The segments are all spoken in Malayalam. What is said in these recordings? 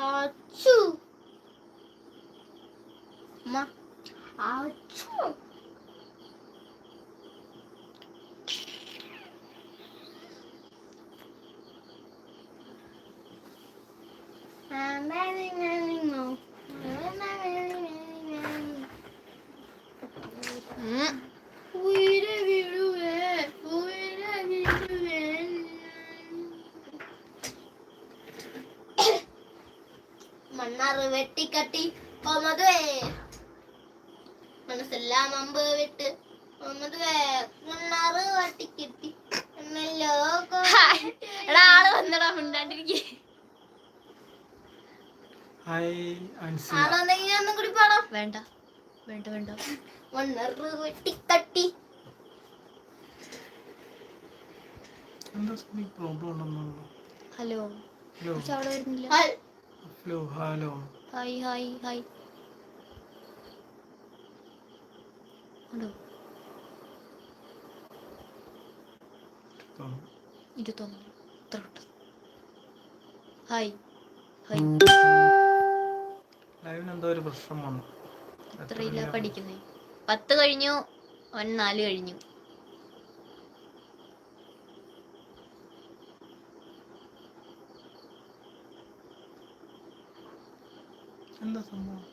Uh, two. വെട്ടിക്കട്ടി ഒമതുവേ മനസ്സെല്ലാം അമ്പ് വിട്ട് കൊമതുവേ മുന്നാറ് വട്ടിക്കിട്ടി എന്നല്ലോ എടാ വന്നടാ മുണ്ടാണ്ടിരിക്കേ. Hello. Hello hello. Hi hi hi. ഉണ്ടോ? ഇരുപത്തൊന്ന്. ഇത്ര ഉണ്ട്. Hi hi. ലൈവിന് എന്തോ ഒരു പ്രശ്നം വന്നു. എത്രയില്ല പഠിക്കുന്നേ? പത്ത് കഴിഞ്ഞു അവൻ നാല് കഴിഞ്ഞു. എന്താ സംഭവം?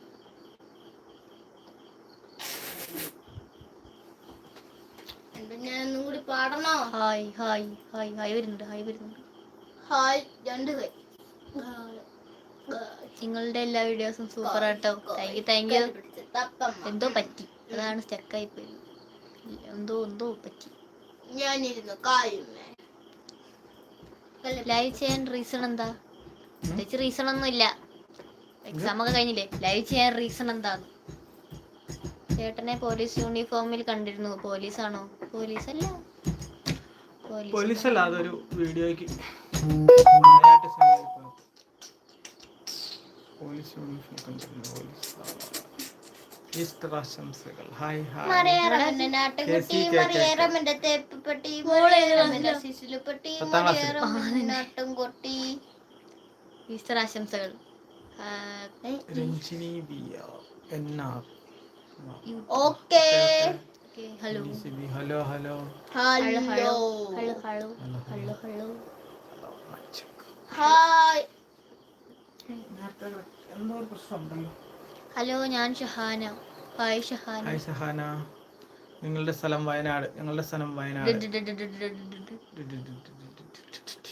കൂടി പാടണോ? ഹായ് ഹായ് ഹായ് ഹായ് വരുന്നുണ്ട് ഹായ് വരുന്നുണ്ട്. ഹായ് രണ്ട് കൈ. നിങ്ങളുടെ എല്ലാ വീഡിയോസും സൂപ്പർ ആട്ടോ താങ്ക് യു താങ്ക് യു എന്തോ പറ്റി? അതാണ് സ്റ്റക്കായി പോയി. എന്തോ എന്തോ പറ്റി? ഞാനിരുന്നു ലൈവ് ചെയ്യാൻ റീസൺ എന്താ? പ്രത്യേകിച്ച് റീസൺ ഒന്നും ഇല്ല എക്സാം ഒക്കെ കഴിഞ്ഞില്ലേ? ലൈവ് ചെയ്യാൻ റീസൺ എന്താണ് ചേട്ടനെ പോലീസ് യൂണിഫോമിൽ കണ്ടിരുന്നു. പോലീസ് ആണോ പോലീസ് അല്ല പോലീസ് അല്ല അതൊരു വീഡിയോയ്ക്ക്. പോലീസ് യൂണിഫോം കണ്ടിരുന്നു പോലീസ്. ഇഷ്ടാശംസകൾ ഹായ് ഹായ്. ഈസ്റ്റർ ആശംസകൾ Ranjini N okay hello hello hello hello hello hello hello hello hi hello ഞാൻ ഷഹാന ഹായ് ഷഹാന ഹായ് ഷഹാന നിങ്ങളുടെ സ്ഥലം വയനാട് ഞങ്ങളുടെ സ്ഥലം വയനാട്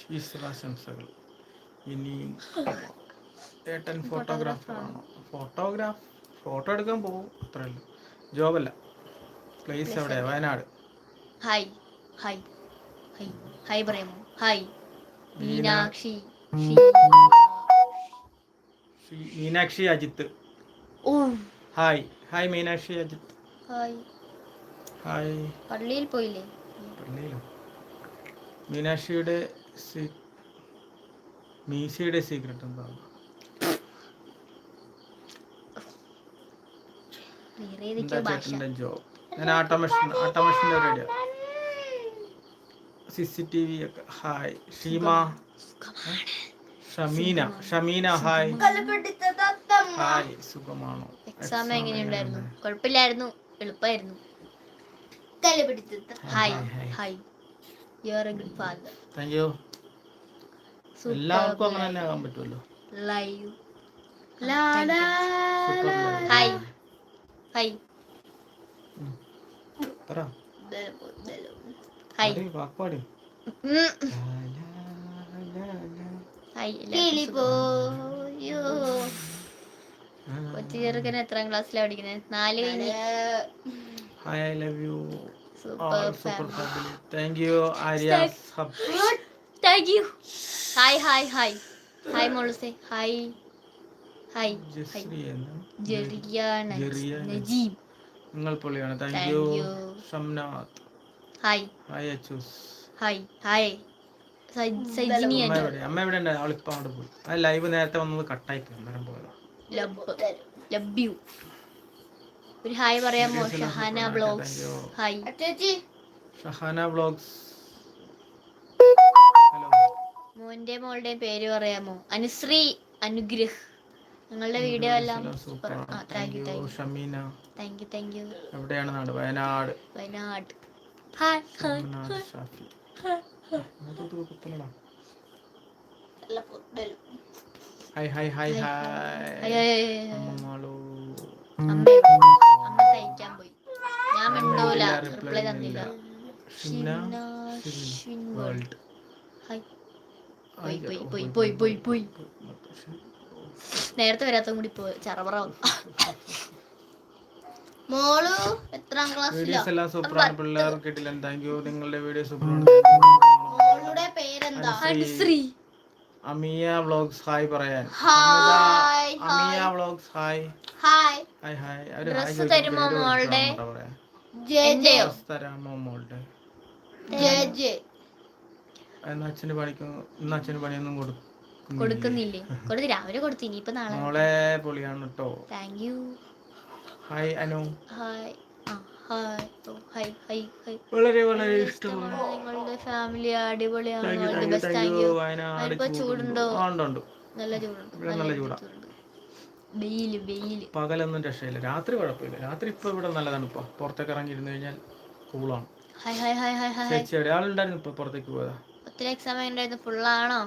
ഈ ആശംസകൾ ഇനിയും ഏട്ടൻ ഫോട്ടോഗ്രാഫർ ആണോ ഫോട്ടോഗ്രാഫ് ഫോട്ടോ എടുക്കാൻ പോകും അത്രയല്ല ജോബല്ല. പ്ലേസ് എവിടെ Wayanad. Hi hi hi hi പറയാമോ? ഹായ് മീനാക്ഷി. മീനാക്ഷി അജിത്ത്. ഓ hi hi Meenakshi Ajith. Hi hi പള്ളിയിൽ പോയില്ലേ? പള്ളിയിലോ? മീനാക്ഷിയുടെ സീ- മീശയുടെ സീക്രട്ട് എന്താണ് വേറെ എന്താ ഏതൊക്കെയോ ഭാഷ ജോബ് ഞാൻ automation ഓട്ടോമേഷന്റെ radio C C T V ഒക്കെ. ഹായ് ഷീമ. ഷമീന. ഷമീന ഹായ് കലപിടിച്ച തത്തമ്മ ഹായ് സുഖമാണോ എക്സാം എങ്ങനെയുണ്ടായിരുന്നു കുഴപ്പമില്ലായിരുന്നു. എളുപ്പമായിരുന്നു. കലപിടിച്ച തത്തമ്മ hi hi. Hi you are a good father thank you എല്ലാവർക്കും അങ്ങനെ തന്നെ ആകാൻ പറ്റുമല്ലോ. Live hi hi. പറ. Hi. Hai. Hai. Hai. Hai. ലാ, ലാ, ലാ. ഹായ് പോയോ. കൊച്ചു ചെറുക്കൻ എത്രാം ക്ലാസ്സിലാണ് പഠിക്കുന്നത് നാല് കഴിഞ്ഞ്? Hi I love you. Super super thank you Arya sub thank you hi hi hi. Hi മോളുസേ. Hi. Hi Najeeb. നിങ്ങൾ പൊളിയാണ്. Thank you. Shamnath hi hi Achus hi hi അമ്മ എവിടെ? അമ്മ എവിടെ ഉണ്ട്? അവളിപ്പോ അങ്ങോട്ട് പോയി. ആ ലൈവ് നേരത്തെ വന്നത് കട്ടായി പോയി. അന്നേരം പോയത്. ലബ് ലബ് യു ഒരു ഹായ് പറയാമോ Shahana blogs hi Shahana blogs hello മോന്റെ മോളുടെ പേര് പറയാമോ? അനുശ്രീ അനുഗ്രഹ്. നിങ്ങളുടെ വീഡിയോ എല്ലാം super. Thank you thank you Shameena. Thank you thank you എവിടെയാണ് നാട്? Wayanad. Wayanad. Hi hi hi hi. Hi. Hi hi hi, hi hi, hi, hi. അമ്മമാളൂ. അമ്മ അമ്മ തയ്ക്കാൻ പോയി. ഞാൻ മിണ്ടൂല. റിപ്ലൈ തന്നില്ല. ഷിന ഷിംന ഷിൻ വേൾഡ്. ഹായ്. പോയി പോയി പോയി പോയി പോയി നേരത്തെ വരാത്ത കൂടി പോയി. ചറപറ വന്നു. മോളു എത്രാം ക്ലാസ് വീഡിയോസ് എല്ലാം സൂപ്പറാണ് പിള്ളേർ കിട്ടില്ല. താങ്ക് യു നിങ്ങളുടെ വീഡിയോ സൂപ്പറാണ് മോളുടെ പേരെന്താ? അനുശ്രീ അമിയ വ്ളോഗ്സ് ഹായ് പറയാൻ. Hi Amiya vlogs hi hi hi hi hi ചോദിക്കും. തരുമോ മോളുടെ? J J. തരാമോ മോളുടെ? J J. ഇന്ന് അച്ഛന് പണിക്കും ഇന്ന് അച്ഛന് പണിയൊന്നും കൊടുക്കും കൊടുക്കുന്നില്ലേ? കൊടുത്ത് രാവിലെ കൊടുത്തു ഇനിയിപ്പോ നാളെ. മോളെ പൊളിയാണ് കേട്ടോ thank you hi Anu. Hi വളരെ വളരെ ഇഷ്ടമാണ്. നിങ്ങളുടെ ഫാമിലി അടിപൊളിയാണ്. ബെസ്റ്റ് താങ്ക് യു ചൂടുണ്ടോ? നല്ല ചൂടുണ്ട്. നല്ല ചൂടാ. വെയിൽ വെയിൽ. പകലൊന്നും രക്ഷയില്ല. രാത്രി കുഴപ്പമില്ല. രാത്രി ഇപ്പൊ ഇവിടെ നല്ല തണുപ്പാ. പുറത്തേക്ക് ഇറങ്ങിയിരുന്നു കഴിഞ്ഞാൽ കൂളാണ്. ഒരാളുണ്ടായിരുന്നു ആളുണ്ടായിരുന്നു ഇപ്പൊ പുറത്തേക്ക് പോയതാ. ഒത്തിരി എക്സാം ഉണ്ടായിരുന്നു. ഫുള്ളാണോ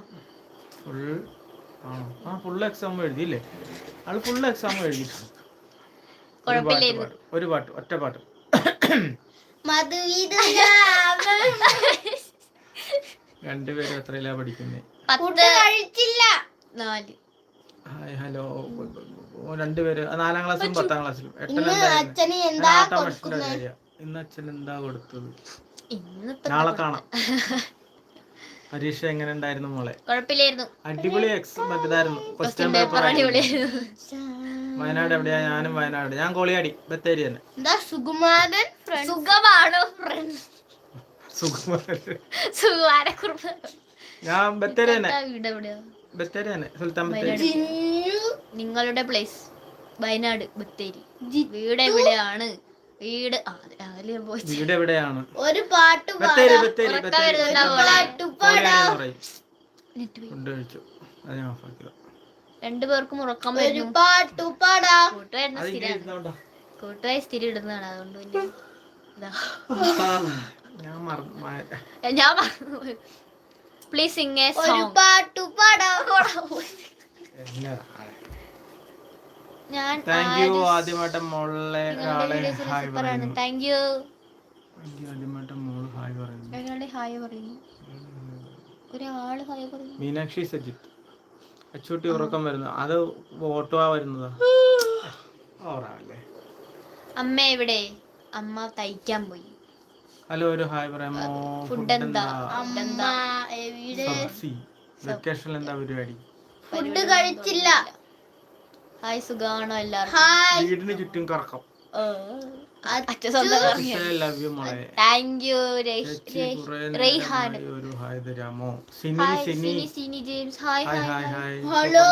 ഫുൾ ആണോ? ആ ഫുൾ എക്സാം എഴുതിയില്ലേ? ആൾ ഫുൾ എക്സാം എഴുതി ഒരു പാട്ട് പാടും. ഒരു പാട്ട് ഒറ്റ പാട്ട്. രണ്ടുപേരും എത്രയിലാ പഠിക്കുന്നേ? പത്ത്. കഴിച്ചില്ല. നാല്. Hi hello. രണ്ടുപേര്. ആ, നാലാം ക്ലാസ്സിലും പത്താം ക്ലാസ്സിലും. എട്ടാം കാര്യ. ഇന്ന് അച്ഛൻ എന്താ കൊടുത്തത്? നാളെ കാണാം. പരീക്ഷ എങ്ങനെ ഉണ്ടായിരുന്നു മോളെ? കുഴപ്പമില്ലായിരുന്നു. അടിപൊളി എക്സ് മറ്റേതായിരുന്നു. ക്വസ്റ്റ്യൻ പേപ്പർ വയനാട് എവിടെയാ? ഞാനും വയനാട്. ഞാൻ കോളിയാടി ബത്തേരി തന്നെ. എന്താ സുകുമാരൻ സുഖമാണോ ഞാൻ ബത്തേരി തന്നെ. വീട് എവിടെയാ? ബത്തേരി തന്നെ. സുൽത്താൻ ബത്തേരി. നിങ്ങളുടെ പ്ലേസ് വയനാട് ബത്തേരി. വീട് എവിടെയാണ്? വീട്. വീട് എവിടെയാണ്? ഒരു പാട്ട് രണ്ടുപേർക്കും ഉറക്കം ഒരു വരുന്നു. പാട്ട് പാടാം. കൂട്ടുകാരുന്ന സ്ഥിരമാണ്. കൂട്ടുകാരി സ്ഥിരം ഇടുന്നതാണ്. അതുകൊണ്ട് പിന്നെ ഞാൻ മറന്നു പ്ലീസ് സിംഗ് എ സോങ് പാട്ട് പാടാം? ഞാൻ താങ്ക് യു ആദ്യമായിട്ട് മോളിലെ ഒരാളെ ഹായ് സൂപ്പറാണ് പറയുന്നു. താങ്ക് യു താങ്ക് ആദ്യമായിട്ട് മോൾ ഹായ് പറയുന്നു. ഹായ് പറയുന്നു. ഒരാൾ ഹായ് പറയുന്നു. മീനാക്ഷി സജിത്ത് അച്ചൂട്ടി ഉറക്കം വരുന്നു. അത് ഓട്ടോ വരുന്നതാ. ഓറാണല്ലേ. അമ്മ എവിടെ? അമ്മ തയ്ക്കാൻ പോയി. ഹലോ ഒരു ഹായ് പറയാമോ ഫുഡ് എന്താ? വെക്കേഷനിൽ എന്താ? പരിപാടി? ഫുഡ് കഴിച്ചില്ല. ഹായ് സുഖാണോ എല്ലാവർക്കും? വീടിന് ചുറ്റും കറക്കം. അച്ഛൻ സ്വന്തം ലവ് യു മോളെ. താങ്ക് യു റെയ്ഹാൻ ഹായ് തരാമോ? Sini Sini. Sini Sini hi hi hi hi hi. Hello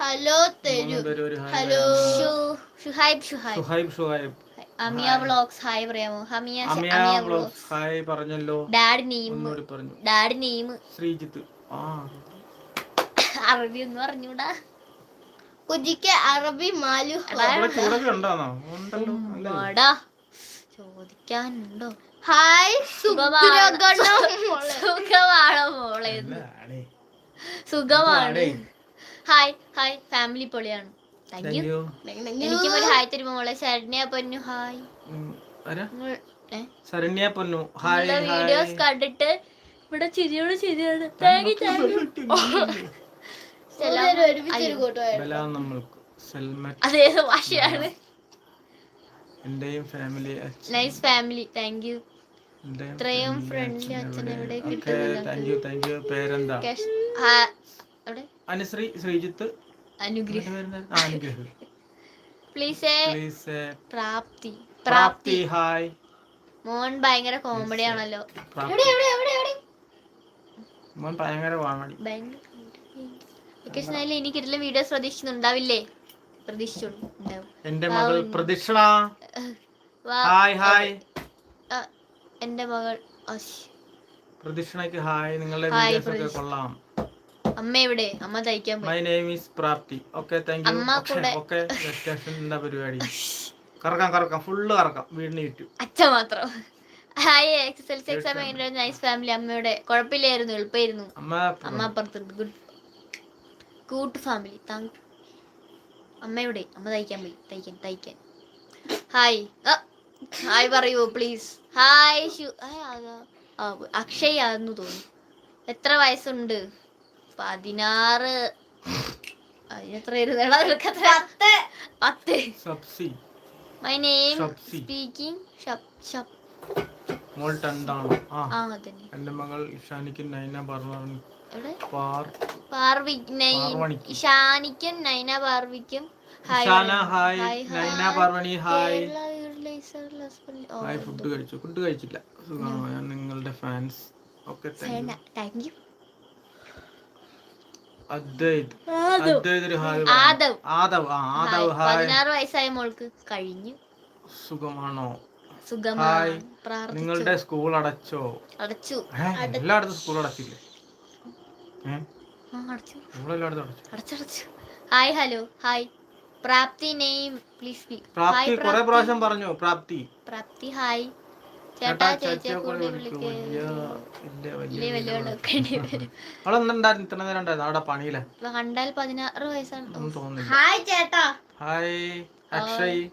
hello തരൂ. Hello Shuhaib Shuhaib. Amiya vlogs hi പറയാമോ? ഹമിയ അമിയ അമിയ വ്ളോഗ്സ് ഹായ് പറഞ്ഞല്ലോ. Dad name. Dad name. Sreejith. Arabi ഒന്നും അറിഞ്ഞൂടാ. കുജിക്ക് അറബി മാലു ചോദിക്കാനുണ്ടോ? ഹായ് സുഖമാണോ? മോളെ? സുഖമാണ്. ഹായ് ഹായ് ഫാമിലി പൊളിയാണ്. താങ്ക് യു എനിക്കും ഒരു ഹായ് തരുമോ മോളെ? ശരണ്യ പൊന്നു ഹായ്. ശരണ്യ പൊന്നു ഹായ് ഹായ്. വീഡിയോസ് കണ്ടിട്ട് ഇവിടെ ചിരിയോട് ചിരിയാണ്. താങ്ക് യു താങ്ക് യു അതേത് ഭാഷയാണ് എന്റെയും family nice family thank you എന്റെയും ഇത്രയും family, friendly അച്ഛൻ അച്ഛൻ എവിടെ? എവിടെ കിട്ടുന്നില്ല? പേരെന്താ? അനുശ്രീ ശ്രീജിത്ത്. അനുഗ്രഹം. പ്ലീസ് പ്ലീസ് പ്രാപ്തി. പ്രാപ്തി പ്രാപ്തി. ഹായ്. മോൻ ഭയങ്കര കോമഡി ആണല്ലോ. എവിടെ എവിടെ എവിടെ എവിടെ മോൻ ഭയങ്കര എനിക്ക് ഇതിലെ വീഡിയോസ് പ്രതീക്ഷിക്കുന്നുണ്ടാവില്ലേ? എന്റെ മകൾ പ്രതീക്ഷണ. ഹായ് ഹായ് എന്റെ മകൾ. പ്രതീക്ഷണയ്ക്ക് ഹായ് നിങ്ങളുടെ വീഡിയോസ് ഒക്കെ കൊള്ളാം. അമ്മ എവിടെ? അമ്മ തയ്ക്കാൻ my name is Prapti okay thank you okay vacation എന്താ പരിപാടി. കറക്കാം കറക്കാം. ഫുള്ള് കറക്കാം. വീടിന് ചുറ്റും. അച്ഛ മാത്രം. Hi X L C exam nice family അമ്മയുടെ കുഴപ്പമില്ലായിരുന്നു എളുപ്പമായിരുന്നു. അമ്മ അപ്പുറത്ത് ഗുഡ് കൂട്ട് ഫാമിലി താങ്ക് അമ്മയുടെ അമ്മ തയ്ക്കാൻ പോയി. തയ്ക്കാൻ തയ്ക്കാൻ. ഹായ് ഹായ് പറയൂ പ്ലീസ് ഹായ് ഷു ഹായ് അക്ഷയ് ആന്ന് തോന്നി എത്ര വയസ്സുണ്ട്? പതിനാറ്. അതിനെത്ര പത്ത്. പത്ത്. My name Shapsi. സ്പീക്കിംഗ് ഷപ് ഷപ്പ് മോൾ ടെന്താണോ ആ. എന്റെ മകൾ ഇഷാനിക്ക് നൈന പറഞ്ഞു ഇഷാനിക്കും നൈന പാർവിക്കും. ഹായ് ഫുഡ് കഴിച്ചു. ഫുഡ് കഴിച്ചില്ല. സുഖമാണോ? ഞാൻ നിങ്ങളുടെ fans okay Aadhav. Aadhav. Hi. പതിനാറ് വയസ്സായ മോൾക്ക് കഴിഞ്ഞു. സുഖമാണ്? ഹായ്. നിങ്ങളുടെ സ്കൂൾ അടച്ചോ? അടച്ചു. എല്ലായിടത്തും school അടച്ചില്ലേ? Hi hello. Hi. Prapthi name please Prapthi കുറെ പ്രാവശ്യം പറഞ്ഞു പ്രാപ്തി. പ്രാപ്തി ഹായ്. ചേട്ടാ ചേച്ചിയെ കൂടെ അവിടെ പണിയില്ല കണ്ടാൽ പതിനാറ് വയസ്സാണ്. ഹായ് ചേട്ടാ. ഹായ്. അക്ഷയ്.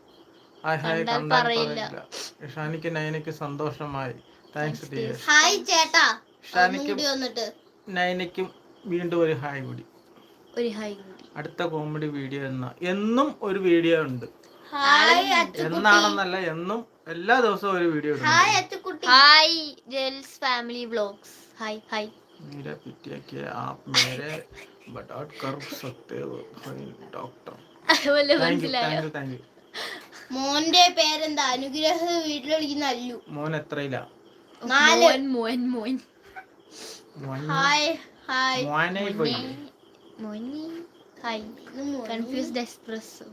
ഹായ് ഹായ് കണ്ടാൽ കണ്ടാൽ പറയില്ല. പറയില്ല ഇഷാനിക്ക് നൈനക്ക് സന്തോഷമായി താങ്ക്സ് ഡിയർ ഹായ് ചേട്ടാ ഇഷാനിക്കും കൂടി വന്നിട്ട് നൈനയ്ക്കും വീണ്ടും ഒരു ഹായ് കൂടി ഒരു ഹായ് കൂടി അടുത്ത കോമഡി വീഡിയോ എന്ന എന്നും ഒരു വീഡിയോ ഉണ്ട് ഹായ് അച്ചു എന്നാണെന്നല്ല എന്നും എല്ലാ ദിവസവും ഒരു വീഡിയോ ഉണ്ട് hi Achukutty hi Jels family vlogs hi hi मेरा पिटिया के आप मेरे बटाट कर सकते हो डॉक्टर വല്ല താങ്ക് യു മനസ്സിലായോ താങ്ക് യു താങ്ക് യു മോന്റെ പേരെന്താ? അനുഗ്രഹ വീട്ടിൽ വിളിക്കുന്ന അല്ലു. മോൻ എത്രയില്ല നാല്. മോൻ മോൻ ഹായ് ഹായ്. മോനെ പോയി. മോനി. ഹായ്. കൺഫ്യൂസ്ഡ് എക്സ്പ്രസ്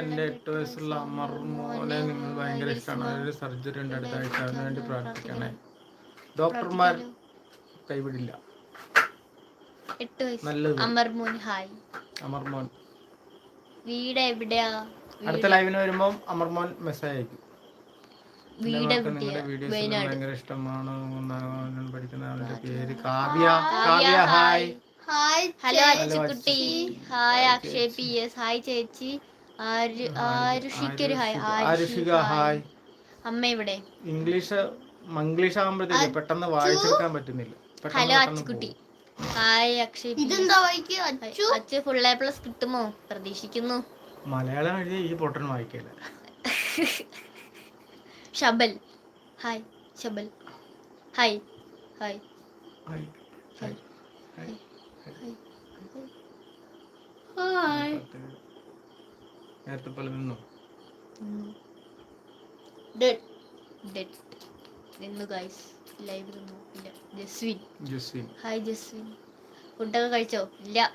എന്റെ എട്ട് വയസ്സുള്ള അമർ മോനെ നിങ്ങൾ ഭയങ്കര ഇഷ്ടമാണ് ഒരു സർജറി ഉണ്ട്. അടുത്ത ആഴ്ച അതിനു വേണ്ടി പ്രാർത്ഥിക്കണേ. ഡോക്ടർമാർ കൈവിടില്ല. എട്ട് വയസ്സ്. നല്ലത്. അമർ മോൻ ഹായ്. അമർ വീട് എവിടെയാ? അടുത്ത ലൈവിന് വരുമ്പോൾ അമർമോൻ മെസ്സേജ് അയക്കും. വീട് എവിടെയാ? വീഡിയോസ് വയനാട് ഭയങ്കര ഇഷ്ടമാണ്. ഒന്നാം പഠിക്കുന്ന ആളുടെ പേര് Kavya. Kavya hi. Hi. Hello ചേ- Achukutty hi Akshay P S. Hi ചേച്ചി. ആരു ആരുഷിക്കൊരു ഹായ്. ആരുഷിക. ഹായ്. അമ്മ ഇവിടെ ഇംഗ്ലീഷ് മംഗ്ലീഷ് ആകുമ്പോഴത്തേക്ക് പെട്ടെന്ന് വായിച്ചെടുക്കാൻ പറ്റുന്നില്ല. പെട്ടെന്ന് ഹലോ പെട്ടെന്ന് പോകും. ഹായ് അക്ഷയ് ഇതെന്താ വായിക്കുക Achu Achu full A plus കിട്ടുമോ പ്രതീക്ഷിക്കുന്നു മലയാളം എഴുതി ഈ പൊട്ടൻ വായിക്കില്ല Shabal hi Shabal hi hi hi hi hi hi നേരത്തെ പോലെ നിന്നു ഡെഡ് ഡെഡ് നിന്നു ഗൈസ് ലൈവ് നോക്കില്ല ജസ്വിൻ. ജസ്വിൻ. ഹായ് ജസ്വിൻ. ഫുഡൊക്കെ കഴിച്ചോ? ഇല്ല.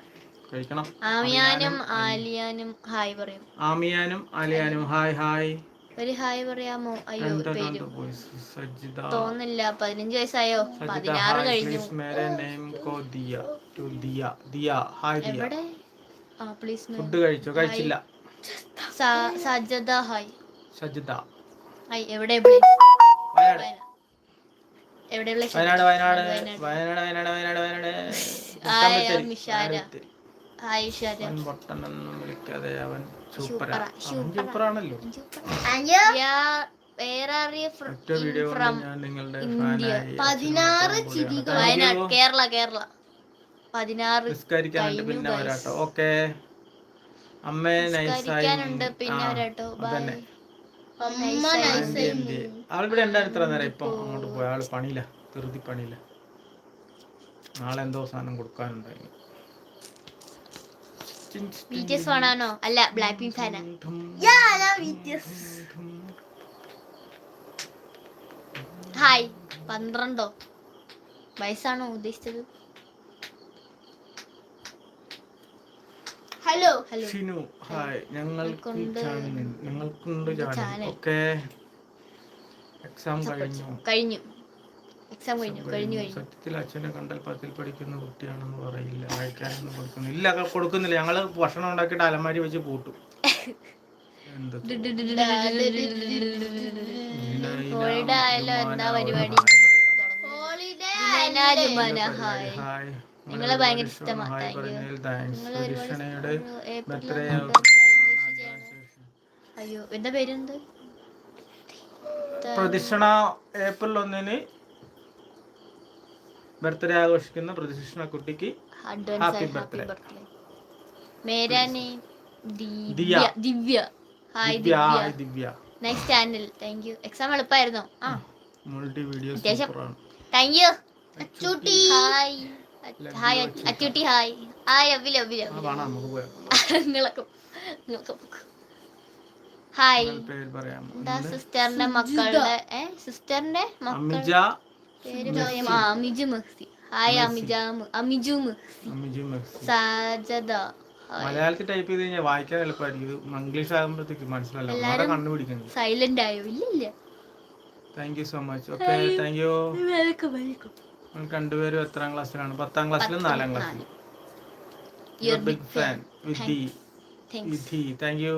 കഴിക്കണം. ആമിയാനും ആലിയാനും ഹായ് പറയും. ആമിയാനും ആലിയാനും ഹായ് ഹായ് ഒരു ഹായ് പറയാമോ? അയ്യോ പേര്. തോന്നില്ല പതിനഞ്ച് വയസ്സായോ? പതിനാറ് കഴിഞ്ഞു. എവിടെ? ആ പ്ലീസ് ഫുഡ് കഴിച്ചോ? കഴിച്ചില്ല. സജദ ഹായ് സജിത. ഹായ് എവിടെ വയനാട്. വയനാട് വയനാട് വയനാട്. വയനാട് വയനാട് വയനാട് പൊട്ടനൊന്നും വിളിക്കാതെ അവൻ സൂപ്പർ സൂപ്പർ ആണല്ലോ സൂപ്പറാ. സൂപ്പറാണല്ലോ. പതിനാറ് ചിരികൾ. വയനാട് കേരള കേരള. പതിനാറ് നിസ്കരിക്കാനുണ്ട് പിന്നെ വരാട്ടോ ഓക്കെ. അമ്മേ നൈസായി. പിന്നെ വരാട്ടോ അമ്മ നൈസായി. ആളിവിടെ ഉണ്ടായിരുന്നു ഇത്ര നേരം ഇപ്പം അങ്ങോട്ട് പോയ. ആൾ പണിയില്ല. ധൃതി പണിയില്ല. നാളെ എന്തോ സാധനം കൊടുക്കാനുണ്ടായി. ഫാനാണോ അല്ല ബ്ലാക്ക് പിങ്ക് ഫാനാ യാ ഹായ് പന്ത്രണ്ടോ? വയസ്സാണോ ഉദ്ദേശിച്ചത്? ഹലോ. Hello Shinu hi. ഞങ്ങൾക്ക് ഞങ്ങൾക്കുണ്ട് ചാനൽ. ഓക്കെ. എക്സാം കഴിഞ്ഞു. കഴിഞ്ഞു. എക്സാം കഴിഞ്ഞു. കഴിഞ്ഞു. കഴിഞ്ഞു സത്യത്തിൽ അച്ഛനെ കണ്ടാൽ പത്തിൽ പഠിക്കുന്ന കുട്ടിയാണെന്ന് പറയില്ല. വായിക്കാനൊന്നും കൊടുക്കുന്നില്ല. ഇല്ല കൊടുക്കുന്നില്ല. ഞങ്ങൾ ഭക്ഷണം ഉണ്ടാക്കിയിട്ട് അലമാരി വെച്ച് പൂട്ടും. നിങ്ങളെ ഭയങ്കര ഇഷ്ടമാ, ഹായ് thank you. പറഞ്ഞതിൽ താങ്ക്സ്. നിങ്ങളെ ഒരുപാട് സുരക്ഷണയുടെ ഏപ്രിൽ അയ്യോ എന്താ പേരെന്ത്? പ്രദക്ഷിണ ഏപ്രിൽ ഒന്നിന് ബർത്ത്ഡേ ആഘോഷിക്കുന്ന പ്രദക്ഷിണ കുട്ടിക്ക് happy. Birthday. Mera name. Divya. Divya. Hi Divya Divya. Next channel thank you exam എളുപ്പമായിരുന്നു ആ. Multi video. സൂപ്പറാണ് thank you Achootty. Hi. Hi Achootty. Hi. Hi love love ആ ലവ് നിങ്ങളൊക്കെ നിങ്ങളൊക്കെ. ഹായ്. എന്താ സിസ്റ്ററിന്റെ മക്കളുടെ സിസ്റ്ററിന്റെ അമിജ മഹ്സി. ഹായ് അമിജ അമിജു മഹ്സി. സാജദ. ഹായ്. മലയാളത്തിൽ ടൈപ്പ് ചെയ്ത് കഴിഞ്ഞാൽ വായിക്കാൻ എളുപ്പമായിരിക്കും. ഇംഗ്ലീഷ് ആകുമ്പോഴത്തേക്ക് മനസ്സിലല്ല വളരെ കണ്ടുപിടിക്കുന്നത് സൈലന്റ് ആയോ? ഇല്ല ഇല്ല. Thank you so much okay thank you welcome welcome നിങ്ങൾ രണ്ടുപേരും എത്രാം ക്ലാസ്സിലാണ്? പത്താം ക്ലാസ്സിലും നാലാം ക്ലാസ്സിലും. Big fan Vidhi Vidhi thank you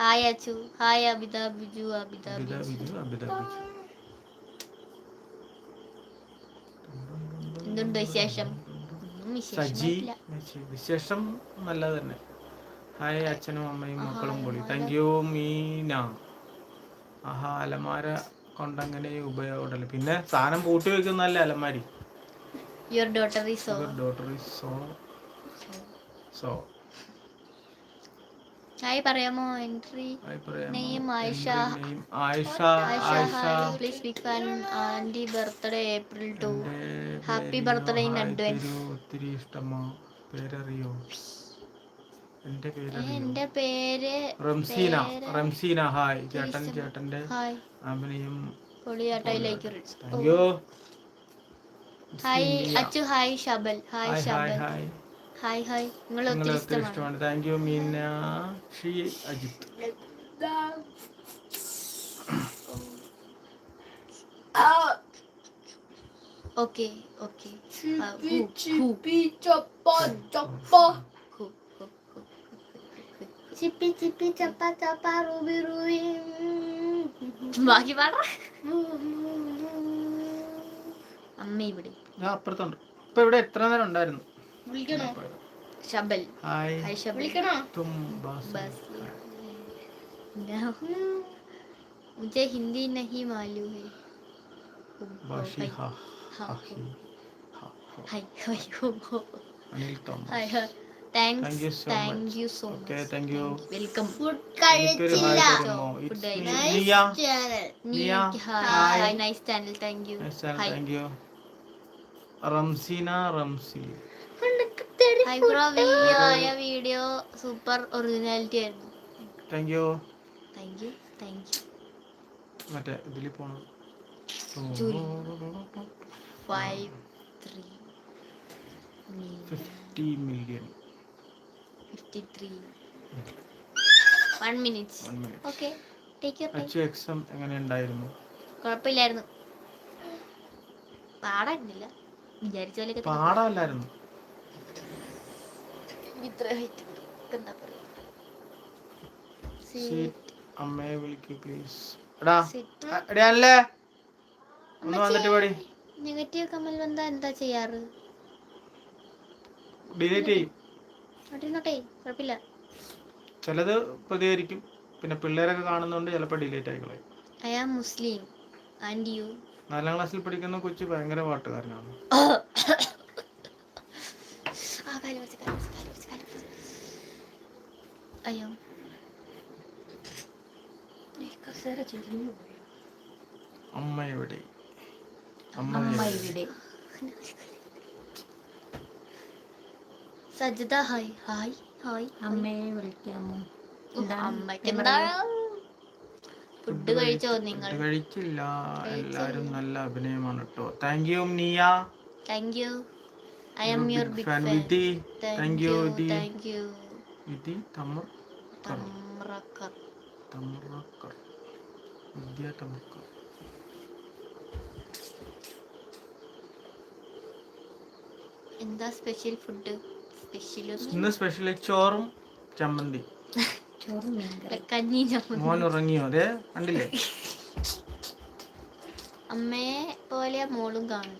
hi Achu. Hi Abitha Biju Abitha എന്തുണ്ട് വിശേഷം? സജി വിശേഷം നല്ലത് തന്നെ. ഹായ് അച്ഛനും അമ്മയും മക്കളും കൂടി. Thank you Meena. ആഹാ അലമാര കൊണ്ടങ്ങനെ ഉപയോഗമുണ്ടല്ലോ. പിന്നെ സാധനം പൂട്ടി വെക്കുന്നല്ലേ അലമാരി. Your daughter is so daughter so so hi പറയാമോ? Entry. Name Ayisha. Ayisha Ayisha please big fan aunty birthday April two happy birthday in advance ഒത്തിരി ഇഷ്ടമാ. പേരറിയോ? എന്റെ പേരറിയോ? എന്റെ പേര് റംസീന. പേര് റംസീന ഹായ്. ചേട്ടൻ ചേട്ടന്റെ ഹായ്. അഭിനയം പൊളിയാട്ടയിലേക്ക് അയ്യോ hi. Achu hi Shabal hi Shabal hi Shabal hi. Hi hi. നിങ്ങൾ ഒത്തിരി ഒത്തിരി ഇഷ്ടമാണ്. ഇഷ്ടമാണ്. Thank you Meenakshi Ajith okay okay. Chippi ചപ്പ ചപ്പ ചിപ്പി. ചിപ്പി ചപ്പ ചപ്പ റൂബി റൂബി. ബാക്കി പാട. അമ്മ ഇവിടെ. ഞാൻ അപ്പുറത്തുണ്ട്. ഇപ്പൊ ഇവിടെ എത്ര നേരം ഉണ്ടായിരുന്നു? വിളിക്കണോ ഷബൽ ഹായ് ഹായ് ഷബൽ വിളിക്കണോ തും ബാസ് बस No. मुझे हिंदी नहीं मालूम है ബാഷി ഹാ हाँ ഹാ, ഹി, ഹാ, ഹോ. हाय हाय हो हो Anil Thomas hi hi thanks Thank you so thank much. You so Okay, much thank you. Welcome food എനിക്കൊരു ഹായ് കഴിച്ചില്ല തരുമോ Food It's കഴിച്ചു. me, nice Niya channel Niya hi hi hi nice channel thank you hi thank you Ramseena Ramsi hi bro ആയ വീഡിയോ സൂപ്പർ ഒറിജിനാലിറ്റി ആയിരുന്നു. Thank you thank you thank you മറ്റേ ഇതിൽ പോണം. Five three fifty million fifty three one minute okay take your time exam എങ്ങനെ ഉണ്ടായിരുന്നു? കുഴപ്പമില്ലായിരുന്നു. പാടായിരുന്നില്ല. വിചാരിച്ച പോലെയൊക്കെ പാടാല്ലായിരുന്നു. പാടമല്ലായിരുന്നു ഇത്ര height ഉണ്ട്. എന്താ പറയാ സീറ്റ് അമ്മയെ വിളിക്കൂ പ്ലീസ് എടാ Sit. അ- എടീ അല്ലേ ഒന്ന് വന്നിട്ട് പാടി. നെഗറ്റീവ് കമന്റ് വന്നാ എന്താ ചെയ്യാറ്? ഡിലീറ്റ് ചെയ്യും. നോട്ടെ കുഴപ്പമില്ല. ചിലത് പ്രതികരിക്കും. പിന്നെ പിള്ളേരൊക്കെ കാണുന്നോണ്ട് ചിലപ്പോൾ delete ആയിക്കളയും. I am Muslim and you നാലാം ക്ലാസ്സിൽ പഠിക്കുന്ന കൊച്ചു ഭയങ്കര പാട്ടുകാരനാണ്. ആ വെച്ച് അയ്യോ കസേര ചെരിഞ്ഞു പോയി അമ്മ എവിടെ? അമ്മ അമ്മ എവിടെ? ഇവിടെ. സജിത ഹായ്. ഹായ്. ഹായ്. അമ്മയെ വിളിക്കാമോ? ഫുഡ് കഴിച്ചോ നിങ്ങൾ? കഴിച്ചില്ല. എല്ലാരും നല്ല അഭിനയമാണ് കേട്ടോ. Thank you Niya. Thank you I am your big fan Vidhi thank you thank you Vidhi Tamar Tamrakar. Tamarakar Vidya Tamrakar. എന്താ സ്പെഷ്യൽ ഫുഡ് സ്പെഷ്യൽ ഇന്ന് സ്പെഷ്യൽ ചോറും ചമ്മന്തി. ചോറും കഞ്ഞി ചമ്മന്തി മോൻ ഉറങ്ങിയോ? അതെ കണ്ടില്ലേ? അമ്മയെ പോലെ മോളും കാണും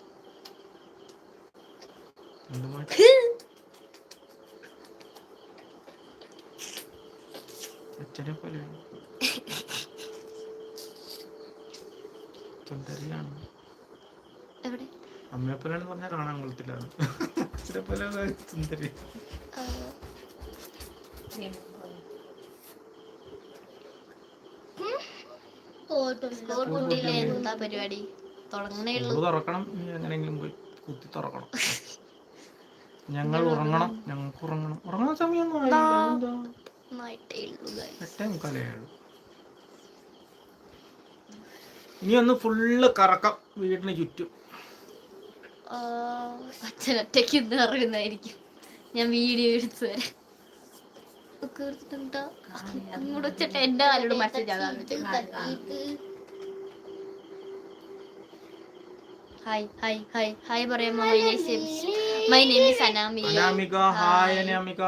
എന്ത് മോൻ? അച്ഛനെ പോലെ സുന്ദരിയാണ് എവിടെ? അമ്മയെ പോലെ പറഞ്ഞാൽ കാണാൻ കൊള്ളത്തില്ലാണ് അച്ഛനെ പോലെ സുന്ദരി പരിപാടി? തുറക്കണം. ഇനി എങ്ങനെയെങ്കിലും പോയി കുത്തി തുറക്കണം. ഞങ്ങൾ ഉറങ്ങണം. ഞങ്ങൾക്ക് ഉറങ്ങണം. ഉറങ്ങുന്ന സമയം മുക്കാലേ ആയുള്ളൂ. ഇനി ഒന്ന് ഫുള്ള് കറക്കം വീടിന് ചുറ്റും. അച്ഛൻ ഒറ്റയ്ക്ക് ഇന്ന് അറിയുന്നതായിരിക്കും. ഞാൻ വീഡിയോ എടുത്തു വരാം? ഇങ്ങോട്ട് വെച്ചിട്ട് എന്റെ കാലോട് message hi hi hi hi പറയാമോ my name my name is Anamika. Anamika hi Anamika.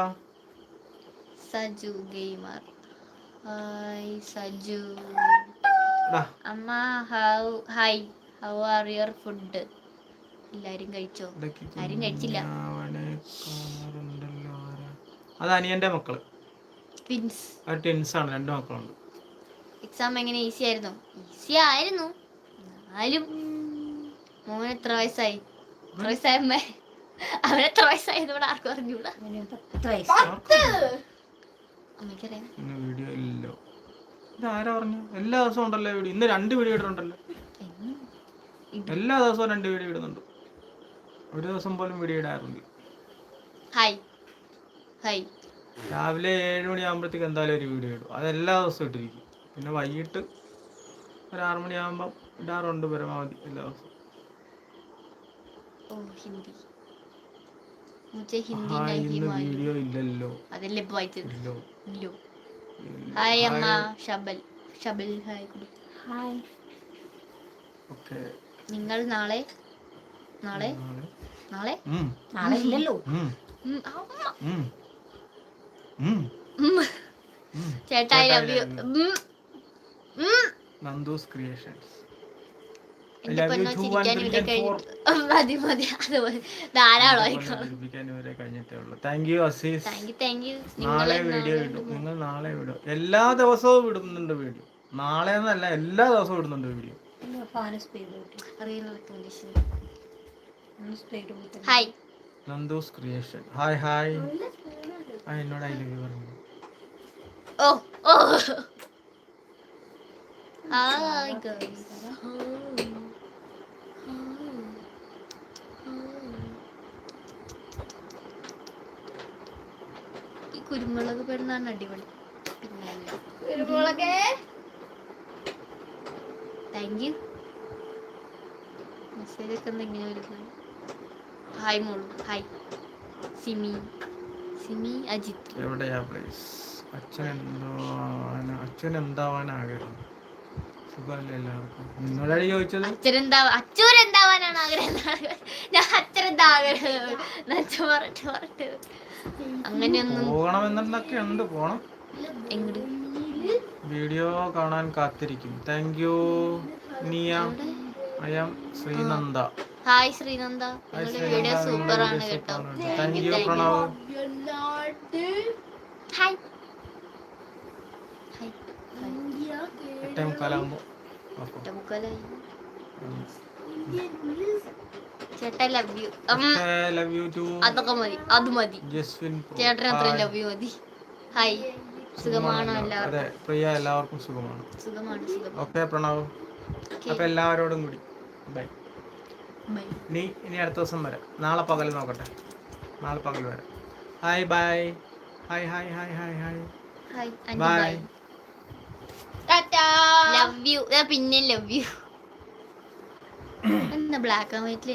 Saju gamer. Hi Saju അമ്മ how hi how are your food എല്ലാരും കഴിച്ചോ? ആരും കഴിച്ചില്ല? അത് അനിയന്റെ മക്കൾ. ട്വിൻസ് ടെൻസ് ആണ്. രണ്ട് മക്കളുണ്ട്. എക്സാം എങ്ങനെ? ഈസി ആയിരുന്നു. ഈസി ആയിരുന്നു. എന്നാലും മോൻ എത്ര വയസ്സായി? എത്ര വയസ്സായ അമ്മ? അവൻ എത്ര വയസ്സായി ഇവിടെ ആർക്കും അറിഞ്ഞൂടാ. പത്ത് വയസ്സ്. അമ്മയ്ക്കറിയാം. ഇന്ന് വീഡിയോ ഇല്ലല്ലോ ഇതാരാ പറഞ്ഞു? എല്ലാ ദിവസവും ഉണ്ടല്ലോ വീഡിയോ ഇന്ന് രണ്ട് വീഡിയോ ഇടുന്നുണ്ടല്ലോ. എല്ലാ ദിവസവും രണ്ട് വീഡിയോ ഇടുന്നുണ്ട്. ഒരു ദിവസം പോലും വീഡിയോ ഇടാറുണ്ട് രാവിലെ ഏഴ് മണിയാകുമ്പോഴത്തേക്ക് എന്തായാലും ഒരു വീഡിയോ ഇടും. അത് എല്ലാ ദിവസവും ഇട്ടിരിക്കും. പിന്നെ വൈകിട്ട് ഒരു ആറു മണിയാകുമ്പോൾ ഇടാറുണ്ട് പരമാവധി എല്ലാ ദിവസവും. ഇന്ന് വീഡിയോ ഇല്ലല്ലോ. ഇല്ലോ. ഹായ് അമ്മ Shabal Shabal hi hi okay നിങ്ങൾ നാളെ? നാളെ? നാളെ. നാളെ? ഇല്ലല്ലോ. ചേട്ടായി നന്ദൂസ് ക്രിയേഷൻസ്. മതി മതി. നിങ്ങൾ നാളെ വിടും. എല്ലാ ദിവസവും വിടുന്നുണ്ട് വീഡിയോ നാളെ എന്നല്ല എല്ലാ ദിവസവും ഇടുന്നുണ്ട് video hi Nandus creation hi hi ആ എന്നോട് ഐ ലവ് യു പറഞ്ഞു. ഓ ഓ ഹായ് ഗൈസ് ഈ കുരുമുളക് പെടുന്നാണ് അടിപൊളി. കുരുമുളക്? താങ്ക് യു മെസ്സേജ് ഒക്കെ എന്താ ഇങ്ങനെ വരുന്നത്. ഹായ് മോളു. ഹായ് സിമി. സിമി അജിത്. എവിടെയാ പ്ലേസ് അച്ഛൻ എന്തോ അച്ഛൻ എന്താവാൻ ആഗ്രഹം? സുഖമല്ലേ എല്ലാവർക്കും? നിങ്ങളാണ് ചോദിച്ചത്? അച്ഛനെന്താ അച്ഛനെന്താവാനാണ് ആഗ്രഹം? ഞാൻ അച്ഛനെന്താ ആഗ്രഹം? അച്ഛൻ പറഞ്ഞിട്ട് പറഞ്ഞിട്ട് അങ്ങനെയൊന്നും പോകണമെന്നൊക്കെ ഉണ്ട് പോണം. എങ്ങോട്ട് വീഡിയോ കാണാൻ കാത്തിരിക്കും. Thank you Niya. I am Sreenanda. Hi Sreenanda. നിങ്ങളുടെ വീഡിയോ സൂപ്പർ ആണ് കേട്ടോ. Thank you Pranav. Hi. Hi. എട്ടേ മുക്കാലാകുമ്പോ എട്ടേ മുക്കാലായി. ചേട്ടാ love you love you too അതൊക്കെ മതി. അത് മതി. ജസ്വിൻ ചേട്ടൻ അത്ര ലവ് യു മതി. ഹായ് സുഖമാണോ എല്ലാവർക്കും? അതെ പ്രിയ എല്ലാവർക്കും സുഖമാണ്. സുഖമാണ് സുഖം. ഓക്കെ പ്രണവ്. അപ്പൊ എല്ലാവരോടും കൂടി. ബൈ ബൈ ഇനി ഇനി അടുത്ത ദിവസം വരാം. നാളെ പകൽ നോക്കട്ടെ. നാളെ പകൽ വരാം. Hi bye hi hi hi hi hi bye bye love you പിന്നെ ലവ് യു എന്താ ബ്ലാക്ക് ആൻഡ് വൈറ്റിൽ